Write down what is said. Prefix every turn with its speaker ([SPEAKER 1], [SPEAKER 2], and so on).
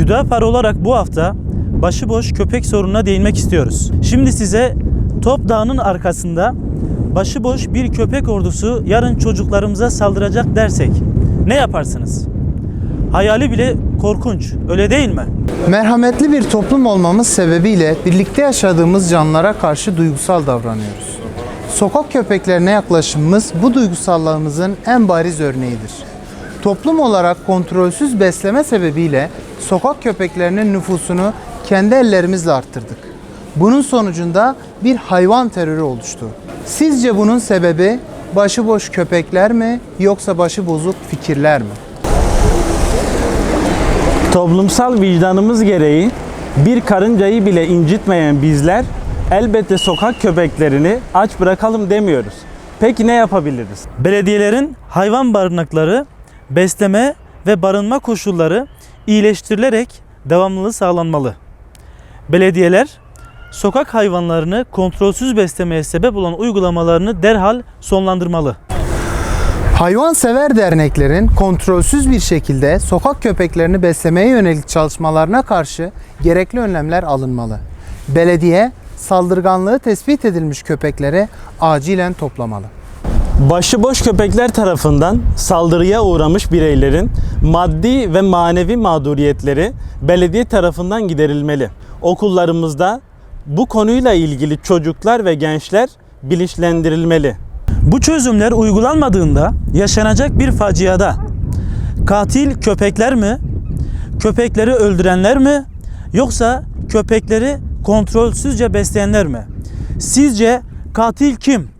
[SPEAKER 1] Hüdapar olarak bu hafta başıboş köpek sorununa değinmek istiyoruz. Şimdi size Top Dağı'nın arkasında başıboş bir köpek ordusu yarın çocuklarımıza saldıracak dersek ne yaparsınız? Hayali bile korkunç, öyle değil mi?
[SPEAKER 2] Merhametli bir toplum olmamız sebebiyle birlikte yaşadığımız canlılara karşı duygusal davranıyoruz. Sokak köpeklerine yaklaşımımız bu duygusallığımızın en bariz örneğidir. Toplum olarak kontrolsüz besleme sebebiyle sokak köpeklerinin nüfusunu kendi ellerimizle arttırdık. Bunun sonucunda bir hayvan terörü oluştu. Sizce bunun sebebi başıboş köpekler mi yoksa başı bozuk fikirler mi?
[SPEAKER 3] Toplumsal vicdanımız gereği bir karıncayı bile incitmeyen bizler elbette sokak köpeklerini aç bırakalım demiyoruz. Peki ne yapabiliriz?
[SPEAKER 1] Belediyelerin hayvan barınakları, besleme ve barınma koşulları iyileştirilerek devamlılığı sağlanmalı. Belediyeler sokak hayvanlarını kontrolsüz beslemeye sebep olan uygulamalarını derhal sonlandırmalı.
[SPEAKER 2] Hayvansever derneklerin kontrolsüz bir şekilde sokak köpeklerini beslemeye yönelik çalışmalarına karşı gerekli önlemler alınmalı. Belediye saldırganlığı tespit edilmiş köpekleri acilen toplamalı.
[SPEAKER 3] Başıboş köpekler tarafından saldırıya uğramış bireylerin maddi ve manevi mağduriyetleri belediye tarafından giderilmeli. Okullarımızda bu konuyla ilgili çocuklar ve gençler bilinçlendirilmeli.
[SPEAKER 1] Bu çözümler uygulanmadığında yaşanacak bir faciada katil köpekler mi, köpekleri öldürenler mi yoksa köpekleri kontrolsüzce besleyenler mi? Sizce katil kim?